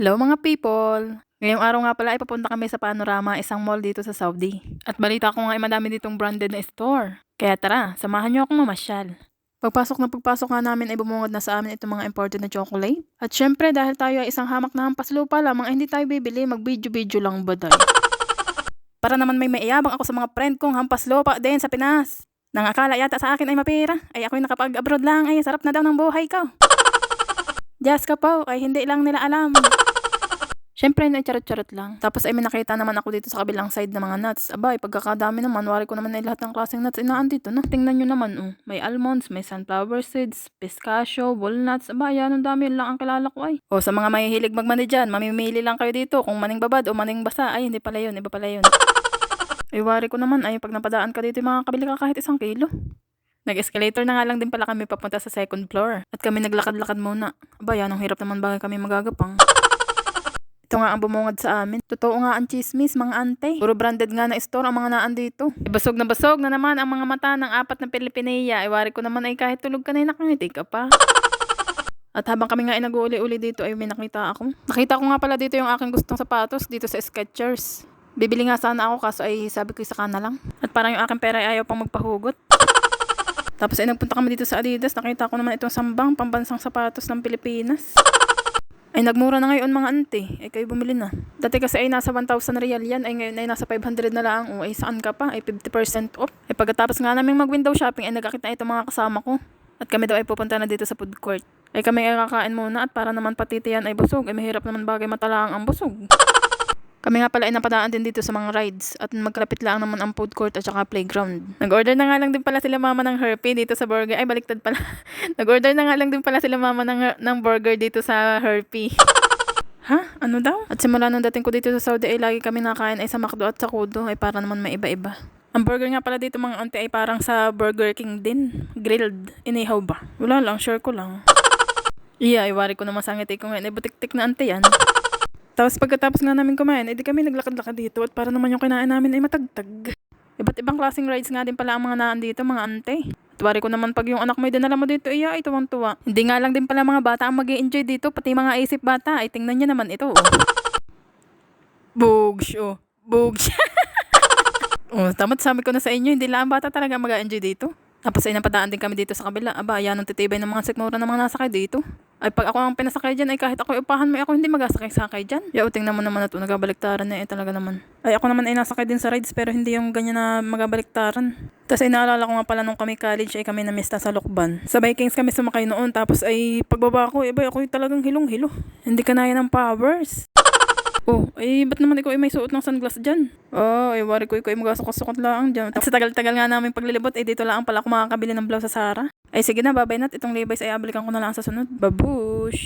Hello mga people! Ngayong araw nga pala ay papunta kami sa Panorama, isang mall dito sa Saudi. At balita ko nga ay madami ditong branded na store. Kaya tara, samahan niyo akong mamasyal. Pagpasok na pagpasok nga namin ay bumungad na sa amin itong mga imported na chocolate. At syempre dahil tayo ay isang hamak na hampas lupa lamang ay hindi tayo bibili, mag-video-video lang ba? Para naman may maiyabang ako sa mga friend kong hampas lupa din sa Pinas. Nang akala yata sa akin ay mapira, ay ako'y nakapag-abroad lang, ay sarap na daw ng buhay ko. Just ka po, ay hindi lang nila alam. Siyempre, na charot-charot lang. Tapos ay may nakita naman ako dito sa kabilang side ng mga nuts. Abay, pagkakadami naman, wari ko naman ay lahat ng klaseng nuts inaan dito na. Tingnan nyo naman, oh. May almonds, may sunflower seeds, pistachio, walnuts. Abay, yan, ang dami lang ang kilala ko ay. O sa mga mahihilig magmani dyan, mamimili lang kayo dito kung maning babad o maning basa. Ay, hindi pala yun, iba pala yun. ay, wari ko naman, ay, pag napadaan ka dito, yung mga kabili ka kahit isang kilo. Nag-escalator na nga lang din pala kami papunta sa second floor. At kami naglakad-lakad muna. Aba, yan, ang hirap naman bagay kami magagapang. Ito nga ang bumungad sa amin. Totoo nga ang chismis, mga ante. Puro branded nga na store ang mga naan dito. E, basog na basog na naman ang mga mata ng apat na Pilipineya. Iwari ko naman ay kahit tulog ka na nakangiti ka pa. At habang kami nga ay nag-uli-uli dito ay may nakita ako. Nakita ko nga pala dito yung aking gustong sapatos dito sa Skechers. Bibili nga sana ako kaso ay sabi ko isa na lang. At parang yung aking pera ay ayaw pang magpahugot. Tapos ay nagpunta kami dito sa Adidas. Nakita ko naman itong sambang pambansang sapatos ng Pilipinas. Ay nagmura na ngayon mga ante. Ay kayo bumili na. Dati kasi ay nasa 1,000 real yan. Ay ngayon ay nasa 500 na lang. O ay saan ka pa? Ay 50% off. Ay pagkatapos nga namin mag window shopping ay nagkakit na itong mga kasama ko. At kami daw ay pupunta na dito sa food court. Ay kami ay kakain muna at para naman patitiyan ay busog. Ay mahirap naman bagay matalaang ang busog. Kami nga pala ay napadaan din dito sa mga rides at magkalapit lang naman ang food court at saka playground. Nag-order na nga lang din pala sila mama ng Herpy dito sa burger. Ay, baliktad pala. Nag-order na nga lang din pala sila mama ng, ng burger dito sa Herpy. ha? Ano daw? At simula nung dating ko dito sa Saudi ay lagi kami nakain ay sa McDo at sa Kudo ay para naman may iba-iba. Ang burger nga pala dito mga ante ay parang sa Burger King din. Grilled. Inihaw ba? Wala lang, sure ko lang. Iya, ay wari ko naman sa ngiti ko ngayon. Ay butik-tik na ante yan. Tapos pagkatapos nga namin kumain, edi kami naglakad-lakad dito at para naman yung kinain namin ay matagtag. Iba't ibang klaseng rides nga din pala ang mga naan dito, mga ante. At wari ko naman pag yung anak mo ay dinala mo dito, iya ay tuwang-tuwa. Hindi nga lang din pala mga bata ang mag enjoy dito, pati mga isip bata, ay tingnan niyo naman ito. Oh. Bugs, oh. Bugs. oh, tamat sabi ko na sa inyo, hindi lang ang bata talaga mag enjoy dito. Tapos ay napadaan din kami dito sa kabila. Aba, yan ang titibay ng mga sikmura ng mga nasakay dito. Ay pag ako ang pinasakay dyan, ay kahit ako upahan mo, ay ako hindi magasakay-sakay dyan. Mo naman na ito, nagabaliktaran na eh, talaga naman. Ay ako naman ay nasakay din sa rides, pero hindi yung ganyan na magabaliktaran. Tapos ay naalala ko nga pala nung kami college, ay kami namista sa Lokban. Sa Vikings kami sumakay noon, tapos ay pagbaba ko, eh ba, ako talagang hilong-hilo. Hindi ka ng powers. Oh, ay ba't naman ikaw ay may suot ng sunglass dyan? Oh, ay wari ko ikaw ay magasukot-sukot lang dyan. At sa tagal-tagal nga namin paglilibot, ay dito lang pala ako makakabili ng blouse sa Sara. Ay sige na, babay nat. Itong Levi's ay abalikan ko na lang sa sunod. Babush!